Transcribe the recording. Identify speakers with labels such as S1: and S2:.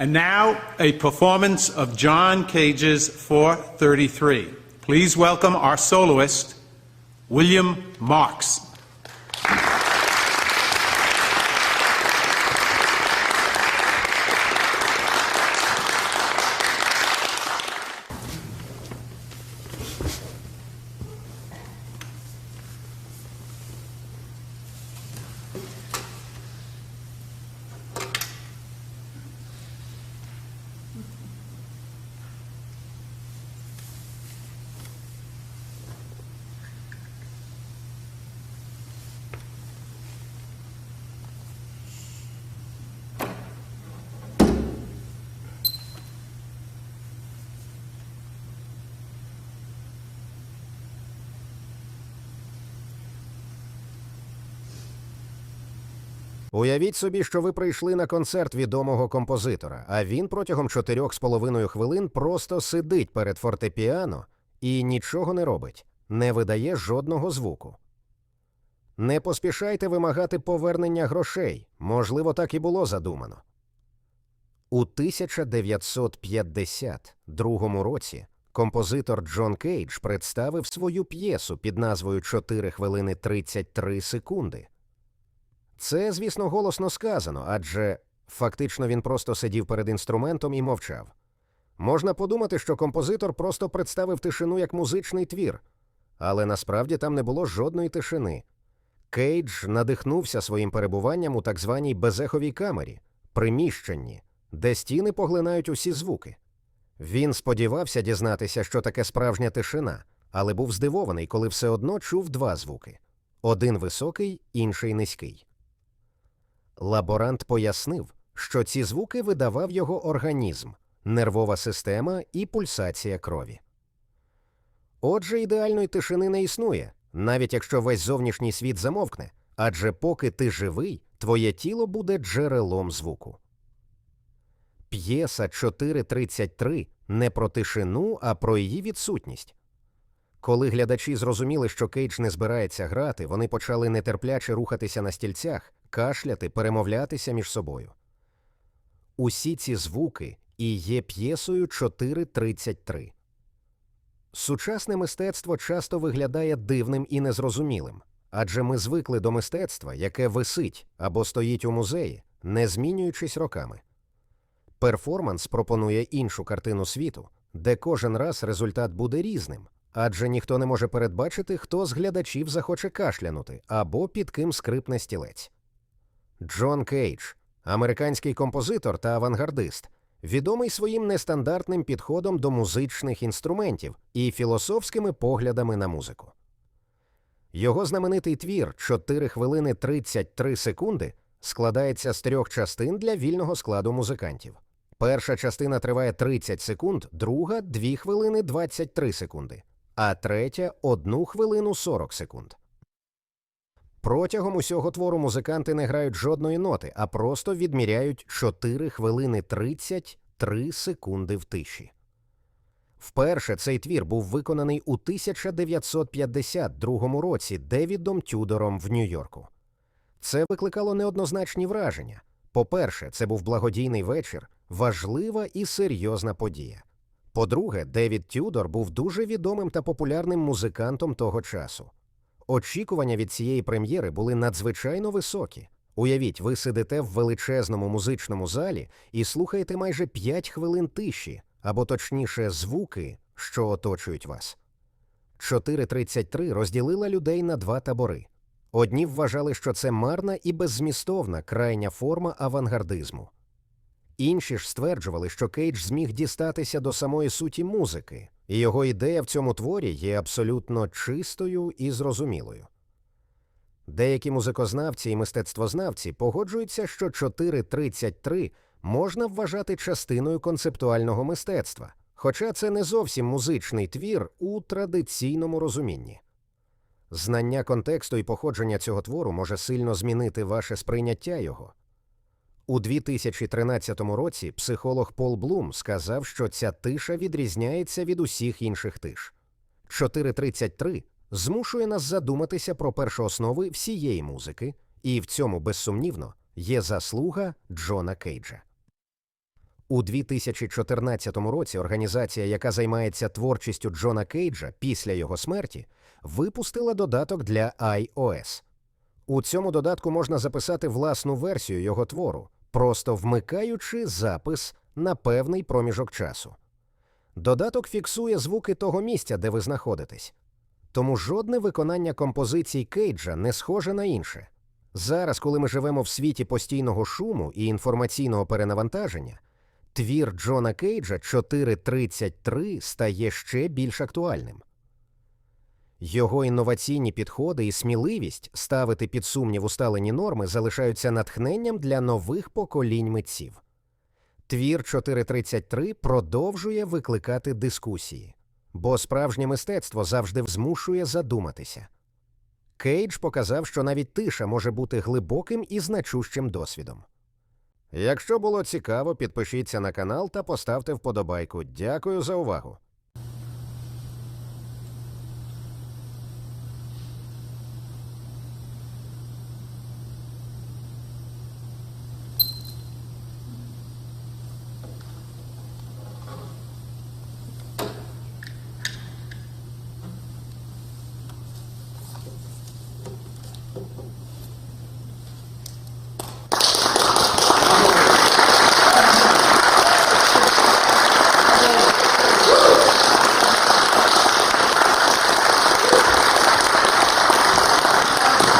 S1: And now, a performance of John Cage's 433. Please welcome our soloist, William Marks.
S2: Уявіть собі, що ви прийшли на концерт відомого композитора, а він протягом чотирьох з половиною хвилин просто сидить перед фортепіано і нічого не робить, не видає жодного звуку. Не поспішайте вимагати повернення грошей, можливо, так і було задумано. У 1952 році композитор Джон Кейдж представив свою п'єсу під назвою «4 хвилини 33 секунди. Це, звісно, голосно сказано, адже фактично він просто сидів перед інструментом і мовчав. Можна подумати, що композитор просто представив тишину як музичний твір, але насправді там не було жодної тишини. Кейдж надихнувся своїм перебуванням у так званій безеховій камері, приміщенні, де стіни поглинають усі звуки. Він сподівався дізнатися, що таке справжня тишина, але був здивований, коли все одно чув два звуки: один високий, інший низький. Лаборант пояснив, що ці звуки видавав його організм, нервова система і пульсація крові. Отже, ідеальної тишини не існує, навіть якщо весь зовнішній світ замовкне, адже поки ти живий, твоє тіло буде джерелом звуку. П'єса 4.33 не про тишину, а про її відсутність. Коли глядачі зрозуміли, що Кейдж не збирається грати, вони почали нетерпляче рухатися на стільцях, кашляти, перемовлятися між собою. Усі ці звуки і є п'єсою 4.33. Сучасне мистецтво часто виглядає дивним і незрозумілим, адже ми звикли до мистецтва, яке висить або стоїть у музеї, не змінюючись роками. Перформанс пропонує іншу картину світу, де кожен раз результат буде різним, адже ніхто не може передбачити, хто з глядачів захоче кашлянути або під ким скрипне стілець. Джон Кейдж, американський композитор та авангардист, відомий своїм нестандартним підходом до музичних інструментів і філософськими поглядами на музику. Його знаменитий твір 4 хвилини 33 секунди складається з трьох частин для вільного складу музикантів. Перша частина триває 30 секунд, друга 2 хвилини 23 секунди, а третя 1 хвилину 40 секунд. Протягом усього твору музиканти не грають жодної ноти, а просто відміряють 4 хвилини 33 секунди в тиші. Вперше цей твір був виконаний у 1952 році Девідом Тюдором в Нью-Йорку. Це викликало неоднозначні враження. По-перше, це був благодійний вечір, важлива і серйозна подія. По-друге, Девід Тюдор був дуже відомим та популярним музикантом того часу. Очікування від цієї прем'єри були надзвичайно високі. Уявіть, ви сидите в величезному музичному залі і слухаєте майже 5 хвилин тиші, або точніше, звуки, що оточують вас. 4.33 розділила людей на два табори. Одні вважали, що це марна і беззмістовна крайня форма авангардизму. Інші ж стверджували, що Кейдж зміг дістатися до самої суті музики, і його ідея в цьому творі є абсолютно чистою і зрозумілою. Деякі музикознавці і мистецтвознавці погоджуються, що 4.33 можна вважати частиною концептуального мистецтва, хоча це не зовсім музичний твір у традиційному розумінні. Знання контексту і походження цього твору може сильно змінити ваше сприйняття його. У 2013 році психолог Пол Блум сказав, що ця тиша відрізняється від усіх інших тиш. 4.33 змушує нас задуматися про першооснови всієї музики, і в цьому безсумнівно є заслуга Джона Кейджа. У 2014 році організація, яка займається творчістю Джона Кейджа після його смерті, випустила додаток для iOS. У цьому додатку можна записати власну версію його твору, просто вмикаючи запис на певний проміжок часу. Додаток фіксує звуки того місця, де ви знаходитесь. Тому жодне виконання композицій Кейджа не схоже на інше. Зараз, коли ми живемо в світі постійного шуму і інформаційного перенавантаження, твір Джона Кейджа 4.33 стає ще більш актуальним. Його інноваційні підходи і сміливість ставити під сумнів усталені норми залишаються натхненням для нових поколінь митців. Твір 433 продовжує викликати дискусії, бо справжнє мистецтво завжди змушує задуматися. Кейдж показав, що навіть тиша може бути глибоким і значущим досвідом. Якщо було цікаво, підпишіться на канал та поставте вподобайку. Дякую за увагу.